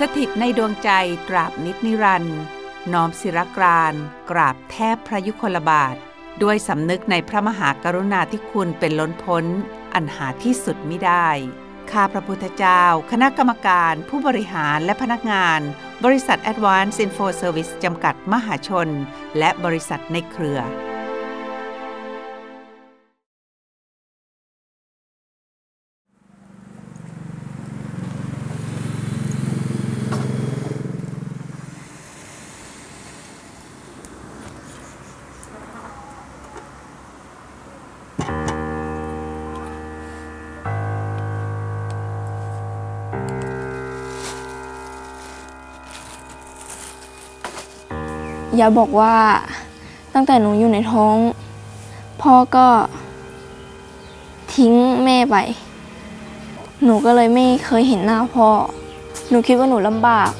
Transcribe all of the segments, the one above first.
สถิตในดวงใจตราบนิดนิรันดร์น้อมศิรกรานกราบแทบพระยุคลบาท ด้วยสำนึกในพระมหากรุณาธิคุณเป็นล้นพ้น อันหาที่สุดไมิได้ ข้าพระพุทธเจ้า คณะกรรมการ ผู้บริหารและพนักงาน บริษัท Advanced Info Service จำกัดมหาชน และบริษัทในเครือ ยายบอกว่าตั้งแต่หนูอยู่ในท้อง พ่อก็ทิ้งแม่ไป หนูก็เลยไม่เคยเห็นหน้าพ่อ หนูคิดว่าหนูลำบาก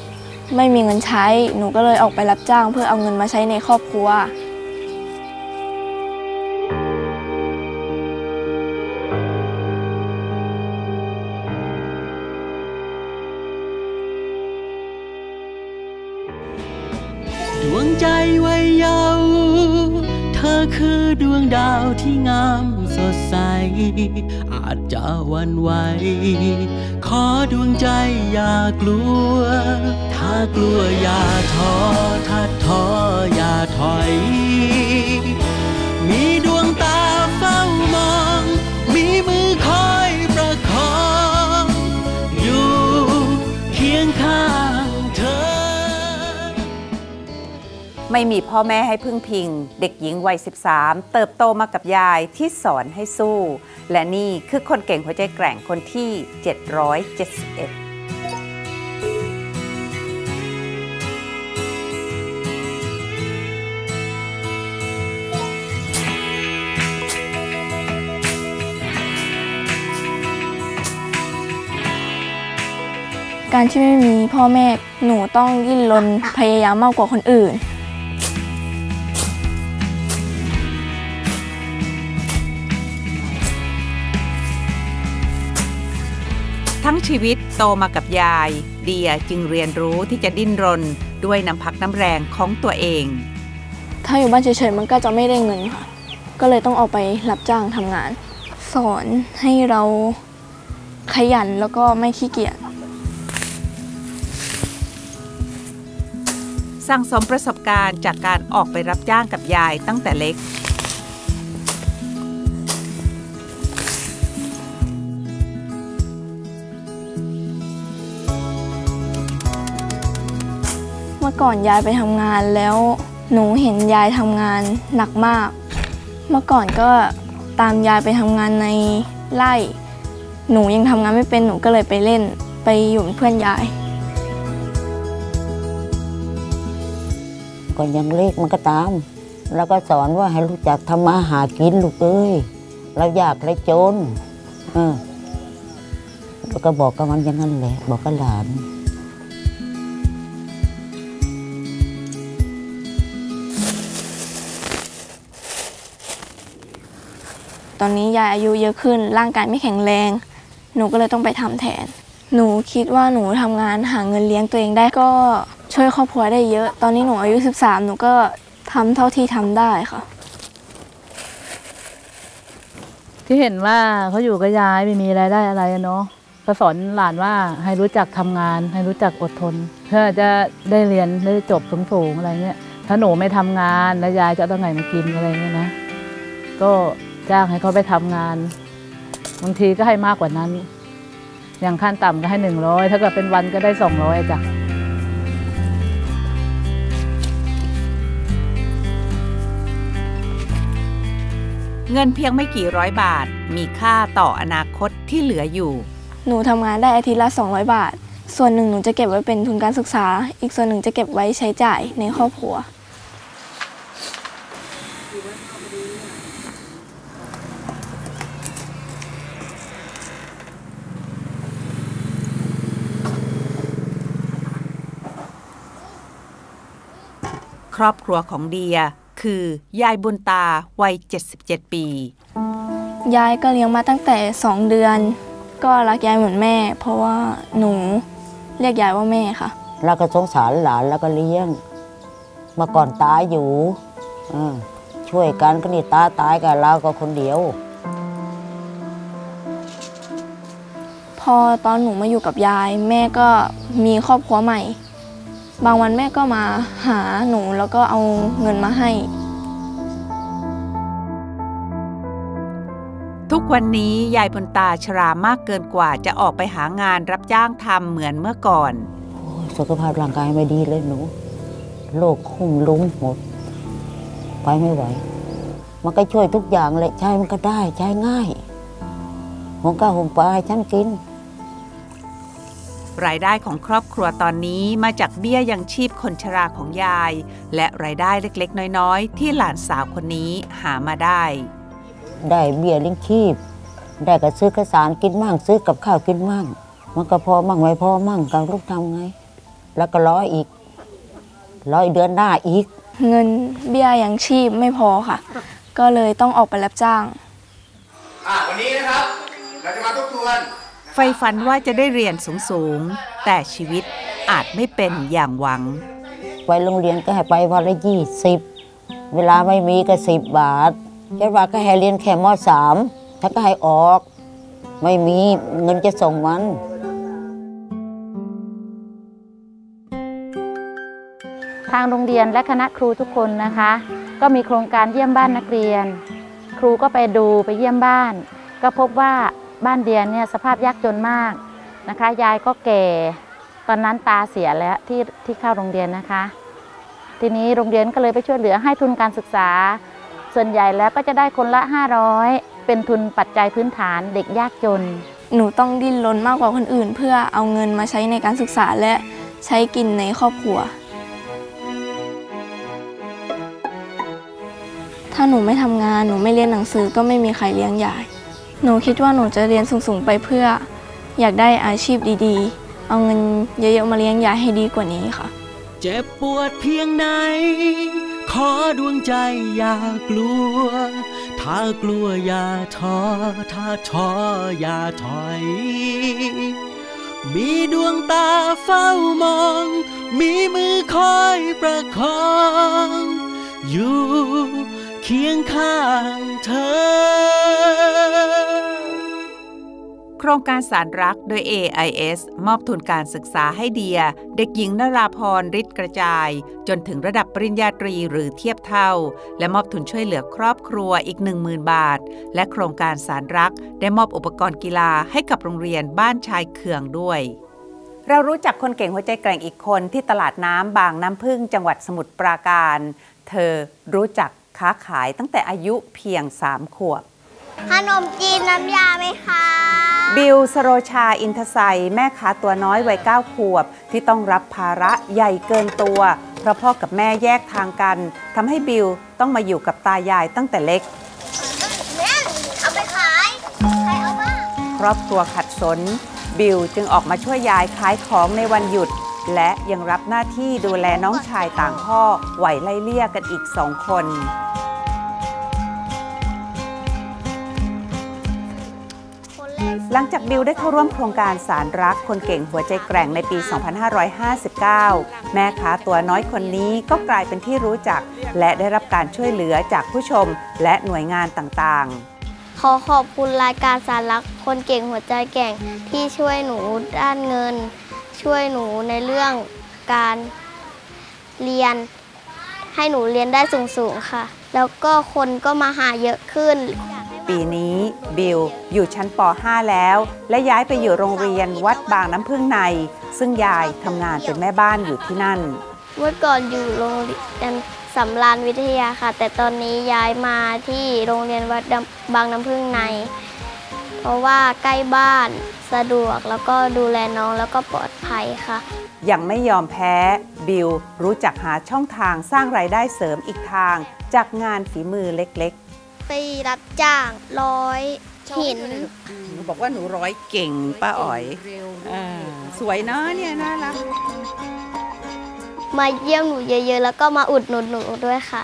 ไม่มีเงินใช้ หนูก็เลยออกไปรับจ้าง เพื่อเอาเงินมาใช้ในครอบครัว ดวงใจวัยเยาว์เธอคือดวงดาวที่งามสดใส อาจจะวันไหว ขอดวงใจอย่ากลัว ถ้ากลัวอย่าท้อถ้าท้ออย่าถอย ไม่มีพ่อแม่ให้พึ่งพิง เด็กหญิงวัย 13 เติบโตมากับยายที่สอนให้สู้ และนี่คือคนเก่งหัวใจแกร่งคนที่ 771การที่ไม่มีพ่อแม่หนูต้องดิ้นรนพยายามมากกว่าคนอื่น ทั้งชีวิตโตมากับยาย เดียจึงเรียนรู้ที่จะดิ้นรนด้วยน้ำพักน้ำแรงของตัวเอง ถ้าอยู่บ้านเฉยๆมันก็จะไม่ได้เงินค่ะ ก็เลยต้องออกไปรับจ้างทำงาน สอนให้เราขยันแล้วก็ไม่ขี้เกียจสั่งสมประสบการณ์จากการออกไปรับจ้างกับยายตั้งแต่เล็ก ก่อนยายไปทำงานแล้วหนูเห็นยายทำงานหนักมาก เมื่อก่อนก็ตามยายไปทำงานในไร่ หนูยังทำงานไม่เป็นหนูก็เลยไปเล่น ไปอยู่เป็นเพื่อนยายก็ยังเล็กมันก็ตาม แล้วก็สอนว่าให้รู้จักทำมาหากินลูกเอ้ยเราอยากไรจนเออแล้วก็บอกกับมันอย่างนั้นแหละ บอกกับหลาน ตอนนี้ยายอายุเยอะขึ้น ร่างกายไม่แข็งแรง หนูก็เลยต้องไปทำแทน หนูคิดว่าหนูทำงานหาเงินเลี้ยงตัวเองได้ก็ช่วยครอบครัวได้เยอะ ตอนนี้หนูอายุ 13 หนูก็ทำเท่าที่ทำได้ค่ะ ที่เห็นว่าเขาอยู่กับยายไม่มีรายได้อะไรอะเนาะก็สอนหลานว่าให้รู้จักทำงาน ให้รู้จักอดทน เพื่อจะได้เรียนได้จบสูงๆอะไรเงี้ยถ้าหนูไม่ทำงานแล้วยายจะเอาตังไหนมากินอะไรเงี้ยนะก็ จ้างให้เขาไปทำงานบางทีก็ให้มากกว่านั้น อย่างขั้นต่ำก็ให้หนึ่งร้อยถ้าเกิดเป็นวันก็ได้สองร้อยจ้ะเงินเพียงไม่กี่ร้อยบาท มีค่าต่ออนาคตที่เหลืออยู่ หนูทำงานได้อาทิตย์ละ 200 บาท ส่วนหนึ่งหนูจะเก็บไว้เป็นทุนการศึกษา อีกส่วนหนึ่งจะเก็บไว้ใช้จ่ายในครอบครัว ครอบครัวของเดีย คือยายบุญตาวัย 77 ปี ยายก็เลี้ยงมาตั้งแต่ 2 เดือน ก็รักยายเหมือนแม่ เพราะว่าหนูเรียกยายว่าแม่ค่ะแล้วก็สงสารหลานแล้วก็เลี้ยงเมื่อก่อนตาอยู่เออช่วยกันก็นี่ตาตายกับเราก็คนเดียว พอตอนหนูมาอยู่กับยาย แม่ก็มีครอบครัวใหม่ บางวันแม่ก็มาหาหนูแล้วก็เอาเงินมาให้ ทุกวันนี้ยายบุญตาชรามากเกินกว่าจะออกไปหางานรับจ้างทำเหมือนเมื่อก่อนโอ้ยสุขภาพร่างกายไม่ดีเลยหนูโรคคุ้มลุ้มหมด ไปไม่ไหว มันก็ช่วยทุกอย่างเลยใช้มันก็ได้ใช้ง่ายหงก้าหงปลาให้ฉันกิน รายได้ของครอบครัวตอนนี้มาจากเบี้ยยังชีพคนชราของยาย และรายได้เล็กๆ น้อยๆ ที่หลานสาวคนนี้หามาได้ ได้เบี้ยเลี้ยงชีพ ได้ก็ซื้อข้าวสารกินมั่งซื้อกับข้าวกินมั่ง มันก็พอมั่งไม่พอมั่งกับลูกทำไง แล้วก็ร้อยอีก ร้อยเดือนหน้าอีก เงินเบี้ยยังชีพไม่พอค่ะ ก็เลยต้องออกไปรับจ้างอะวันนี้นะครับเราจะมาทบทวน ไฟฝันว่าจะได้เรียนสูงๆ แต่ชีวิตอาจไม่เป็นอย่างหวัง ไปโรงเรียนก็ให้ไปวันละยี่สิบเวลาไม่มีก็สิบบาทเจ้าว่าก็ให้เรียนแค่มสามถ้าก็ให้ออก ไม่มีเงินจะส่งมันทางโรงเรียนและคณะครูทุกคนนะคะ ก็มีโครงการเยี่ยมบ้านนักเรียน ครูก็ไปดูไปเยี่ยมบ้าน ก็พบว่า บ้านเดียนเนี่ยสภาพยากจนมากนะคะ ยายก็แก่ ตอนนั้นตาเสียแล้วที่ที่เข้าโรงเรียนนะคะ ทีนี้โรงเรียนก็เลยไปช่วยเหลือให้ทุนการศึกษา ส่วนใหญ่แล้วก็จะได้คนละ 500 เป็นทุนปัจจัยพื้นฐานเด็กยากจน หนูต้องดิ้นรนมากกว่าคนอื่น เพื่อเอาเงินมาใช้ในการศึกษาและใช้กินในครอบครัว ถ้าหนูไม่ทำงานหนูไม่เรียนหนังสือก็ไม่มีใครเลี้ยงยาย หนูคิดว่าหนูจะเรียนสูงๆไปเพื่อ อยากได้อาชีพดีๆ เอาเงินเยอะๆมาเลี้ยงยายให้ดีกว่านี้ค่ะ เจ็บปวดเพียงไหน ขอดวงใจอย่ากลัว ถ้ากลัวอย่าท้อ ถ้าท้ออย่าถอย มีดวงตาเฝ้ามอง มีมือคอยประคอง อยู่เคียงข้างเธอ ครงการสารรักโดย AIS มอบทุนการศึกษาให้เดีย เด็กหญิงนราพรฤทธิ์กระจาย จนถึงระดับปริญญาตรีหรือเทียบเท่า และมอบทุนช่วยเหลือครอบครัวอีก 10,000 บาท และโครงการสารรักได้มอบอุปกรณ์กีฬาให้กับโรงเรียนบ้านชายเคืองด้วยเรารู้จักคนเก่งหัวใจแกร่งอีกคนที่ตลาดน้ำบางน้ำพึ่งจังหวัดสมุทรปราการ เธอรู้จักค้าขายตั้งแต่อายุเพียง 3 ขวบ ขนมจีนน้ำยาไหมคะ บิลสโรชาอินทไซย์แม่ค้าตัวน้อยวัย9ขวบ ที่ต้องรับภาระใหญ่เกินตัว เพราะพ่อกับแม่แยกทางกันทำให้บิลต้องมาอยู่กับตายายตั้งแต่เล็ก แม่เอาไปขายใครเอาบ้างครอบครัวขัดสน บิลจึงออกมาช่วยยายขายของในวันหยุด และยังรับหน้าที่ดูแลน้องชายต่างพ่อไหวไล่เลี่ยกันอีกสองคน หลังจากบิลได้เข้าร่วมโครงการสารรักคนเก่งหัวใจแกร่งในปี 2559 แม่ค้าตัวน้อยคนนี้ก็กลายเป็นที่รู้จัก และได้รับการช่วยเหลือจากผู้ชมและหน่วยงานต่างๆ ขอขอบคุณรายการสารลักคนเก่งหัวใจแกร่งที่ช่วยหนูด้านเงิน ช่วยหนูในเรื่องการเรียน ให้หนูเรียนได้สูงๆค่ะ แล้วก็คนก็มาหาเยอะขึ้น ปีนี้บิลอยู่ชั้นป .5 แล้ว และย้ายไปอยู่โรงเรียนวัดบางน้ำพึ่งใน ซึ่งยายทำงานเป็นแม่บ้านอยู่ที่นั่น เมื่อก่อนอยู่โรงเรียนสำรานวิทยาค่ะ แต่ตอนนี้ย้ายมาที่โรงเรียนวัดดำบางน้ำพึ่งใน เพราะว่าใกล้บ้านสะดวกแล้วก็ดูแลน้องแล้วก็ปลอดภัยค่ะ ยังไม่ยอมแพ้บิลรู้จักหาช่องทางสร้างรายได้เสริมอีกทาง จากงานฝีมือเล็ก ไปรับจ้างร้อยหินๆหนูบอกว่าหนูร้อยเก่งป้าอ๋อยอ่าสวยเนาะเนี่ยน่ารักมาเยี่ยมหนูเยอะๆ แล้วก็มาอุดหนุนหนูด้วยค่ะ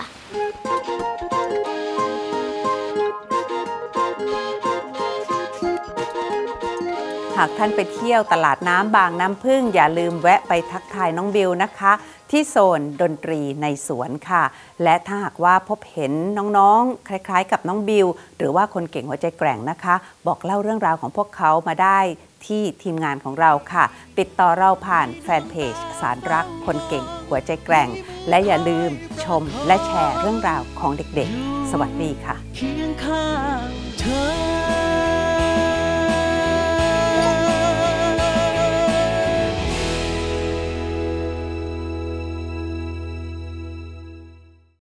หากท่านไปเที่ยวตลาดน้ำบางน้ำพึ่งอย่าลืมแวะไปทักทายน้องบิวนะคะ ที่โซนดนตรีในสวนค่ะ และถ้าหากว่าพบเห็นน้องๆ คล้ายๆ กับน้องบิว หรือว่าคนเก่งหัวใจแกร่งนะคะ บอกเล่าเรื่องราวของพวกเขามาได้ที่ทีมงานของเราค่ะ ติดต่อเราผ่านแฟนเพจ สารรักคนเก่งหัวใจแกร่ง และอย่าลืมชมและแชร์เรื่องราวของเด็กๆ สวัสดีค่ะ